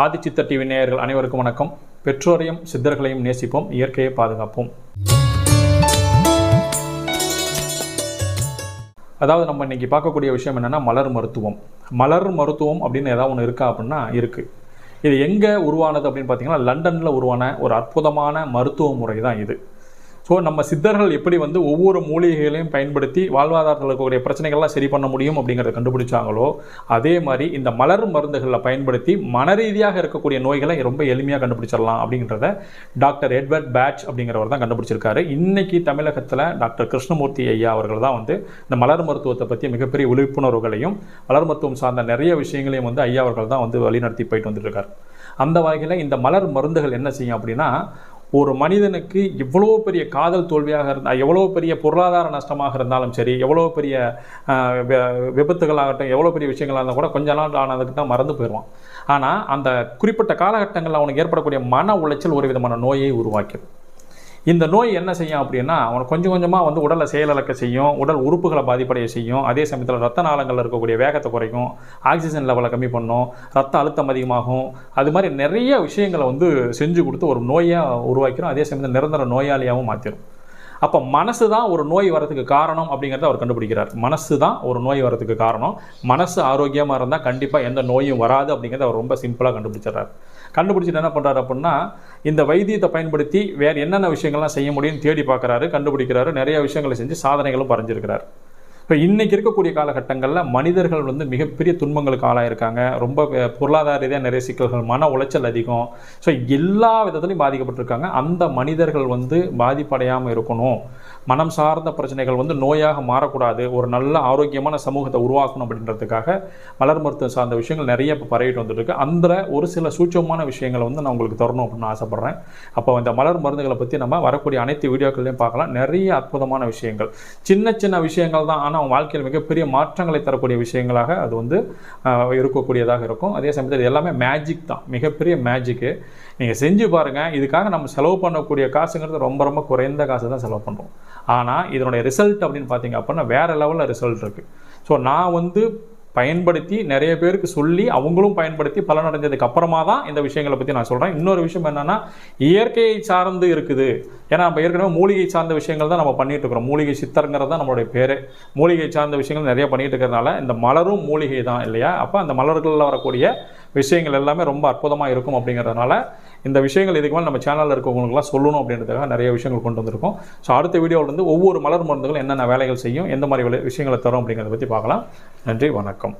ஆதிச்சித்த TV நேயர்கள் அனைவருக்கும் வணக்கம். பெற்றோரையும் சித்தர்களையும் நேசிப்போம். இயற்கையை பாதுகாப்போம். அதாவது நம்ம இன்னைக்கு பார்க்கக்கூடிய விஷயம் என்னென்னா மலர் மருத்துவம். மலர் மருத்துவம் அப்படின்னு ஏதாவது ஒன்று இருக்கா அப்படின்னா இருக்கு. இது எங்கே உருவானது அப்படின்னு பார்த்தீங்கன்னா லண்டனில் உருவான ஒரு அற்புதமான மருத்துவ முறை தான் இது. ஸோ நம்ம சித்தர்கள் எப்படி வந்து ஒவ்வொரு மூலிகைகளையும் பயன்படுத்தி வாழ்வாதாரத்தில் இருக்கக்கூடிய பிரச்சனைகள்லாம் சரி பண்ண முடியும் அப்படிங்கிறத கண்டுபிடிச்சாங்களோ அதே மாதிரி இந்த மலர் மருந்துகளில் பயன்படுத்தி மனரீதியாக இருக்கக்கூடிய நோய்களை ரொம்ப எளிமையாக கண்டுபிடிச்சிடலாம் அப்படிங்கிறத டாக்டர் எட்வர்ட் பேட்ச் அப்படிங்கிறவர் தான் கண்டுபிடிச்சிருக்காரு. இன்னைக்கு தமிழகத்தில் டாக்டர் கிருஷ்ணமூர்த்தி ஐயா அவர்கள் தான் வந்து இந்த மலர் மருத்துவத்தை பற்றி மிகப்பெரிய விழிப்புணர்வுகளையும் மலர் மருத்துவம் சார்ந்த நிறைய விஷயங்களையும் வந்து ஐயா அவர்கள் தான் வந்து வழிநடத்தி போயிட்டு வந்துட்டு இருக்காரு. அந்த வகையில் இந்த மலர் மருந்துகள் என்ன செய்யும் அப்படின்னா ஒரு மனிதனுக்கு எவ்வளோ பெரிய காதல் தோல்வியாக இருந்தால் எவ்வளோ பெரிய பொருளாதார நஷ்டமாக இருந்தாலும் சரி எவ்வளோ பெரிய விபத்துகளாகட்டும் எவ்வளோ பெரிய விஷயங்களாக இருந்தால் கூட கொஞ்ச நாள் ஆனதுக்கு தான் மறந்து போயிடுவான். ஆனால் அந்த குறிப்பிட்ட காலகட்டங்களில் அவனுக்கு ஏற்படக்கூடிய மன உளைச்சல் ஒரு விதமான நோயை உருவாக்கிடும் இந்த நோய் என்ன செய்யும் அப்படின்னா அவனை கொஞ்சம் கொஞ்சமாக வந்து உடலை செயலிழக்க செய்யும் உடல் உறுப்புகளை பாதிப்படைய செய்யும். அதே சமயத்தில் ரத்த நாளங்களில் இருக்கக்கூடிய வேகத்தை குறைக்கும் ஆக்சிஜன் லெவலை கம்மி பண்ணும் ரத்த அழுத்தம் அதிகமாகும். அது மாதிரி நிறைய விஷயங்களை வந்து செஞ்சு கொடுத்து ஒரு நோயாக உருவாக்கிடும் அதே சமயத்தில் நிரந்தர நோயாளியாகவும் மாற்றிடும் அப்போ மனசு தான் ஒரு நோய் வரதுக்கு காரணம் அப்படிங்கிறத அவர் கண்டுபிடிக்கிறார். மனசு தான் ஒரு நோய் வரதுக்கு காரணம். மனசு ஆரோக்கியமாக இருந்தால் கண்டிப்பாக எந்த நோயும் வராது அப்படிங்கிறத அவர் ரொம்ப சிம்பிளாக கண்டுபிடிச்சிடுறாரு. கண்டுபிடிச்சிட்டு என்ன பண்ணுறாரு அப்படின்னா இந்த வைத்தியத்தை பயன்படுத்தி வேறு என்னென்ன விஷயங்கள்லாம் செய்ய முடியும்னு தேடி பார்க்குறாரு கண்டுபிடிக்கிறாரு நிறைய விஷயங்களை செஞ்சு சாதனைகளும் பறைஞ்சிருக்கிறார் இப்போ இன்றைக்கி இருக்கக்கூடிய காலகட்டங்களில் மனிதர்கள் வந்து மிகப்பெரிய துன்பங்களுக்கு ஆளாயிருக்காங்க. ரொம்ப பொருளாதார ரீதியாக நிறைய சிக்கல்கள் மன உளைச்சல் அதிகம். ஸோ எல்லா விதத்துலையும் பாதிக்கப்பட்டிருக்காங்க. அந்த மனிதர்கள் வந்து பாதிப்படையாமல் இருக்கணும். மனம் சார்ந்த பிரச்சனைகள் வந்து நோயாக மாறக்கூடாது. ஒரு நல்ல ஆரோக்கியமான சமூகத்தை உருவாக்கணும் அப்படின்றதுக்காக மலர் மருத்துவம் சார்ந்த விஷயங்கள் நிறைய இப்போ பரவிட்டு வந்துட்டுருக்கு. அந்த ஒரு சில சூட்சமான விஷயங்களை வந்து நான் உங்களுக்கு தரணும் அப்படின்னு ஆசைப்பட்றேன். அப்போ இந்த மலர் மருந்துகளை பற்றி நம்ம வரக்கூடிய அனைத்து வீடியோக்கள்லையும் பார்க்கலாம். நிறைய அற்புதமான விஷயங்கள். சின்ன சின்ன விஷயங்கள் தான். ஆனால் அவங்க வாழ்க்கையில் மிகப்பெரிய மாற்றங்களை தரக்கூடிய விஷயங்களாக அது வந்து இருக்கக்கூடியதாக இருக்கும். அதே சமயத்தில் இது எல்லாமே மேஜிக் தான். மிகப்பெரிய மேஜிக்கு நீங்கள் செஞ்சு பாருங்கள் இதுக்காக நம்ம செலவு பண்ணக்கூடிய காசுங்கிறது ரொம்ப ரொம்ப குறைந்த காசு தான் செலவு பண்ணுறோம் ஆனால் இதனுடைய ரிசல்ட் அப்படின்னு பார்த்தீங்க அப்படின்னா வேறு லெவலில் ரிசல்ட் இருக்குது ஸோ நான் வந்து பயன்படுத்தி நிறைய பேருக்கு சொல்லி அவங்களும் பயன்படுத்தி பலனடைஞ்சதுக்கு அப்புறமா தான் இந்த விஷயங்களை பற்றி நான் சொல்கிறேன் இன்னொரு விஷயம் என்னென்னா இயற்கையை சார்ந்து இருக்குது. ஏன்னா நம்ம ஏற்கனவே மூலிகை சார்ந்த விஷயங்கள் தான் நம்ம பண்ணிட்டு இருக்கிறோம். மூலிகை சித்தருங்கிறது தான் நம்மளுடைய பேர். மூலிகை சார்ந்த விஷயங்கள் நிறைய பண்ணிட்டு இருக்கிறதுனால இந்த மலரும் மூலிகை தான் இல்லையா? அப்போ அந்த மலர்களில் வரக்கூடிய விஷயங்கள் எல்லாமே ரொம்ப அற்புதமாக இருக்கும் அப்படிங்கிறதுனால இந்த விஷயங்கள் இதுக்கு மேலே நம்ம சேனலில் இருக்கவங்களுக்குலாம் சொல்லணும் அப்படின்றதுக்காக நிறைய விஷயங்கள் கொண்டு வந்திருக்கோம். ஸோ அடுத்த வீடியோவிலேருந்து ஒவ்வொரு மலர் மருந்துகளும் என்னென்ன வேலைகள் செய்யும் எந்த மாதிரி வேலை- விஷயங்களை தரும் அப்படிங்கிறத பற்றி பார்க்கலாம். நன்றி வணக்கம்.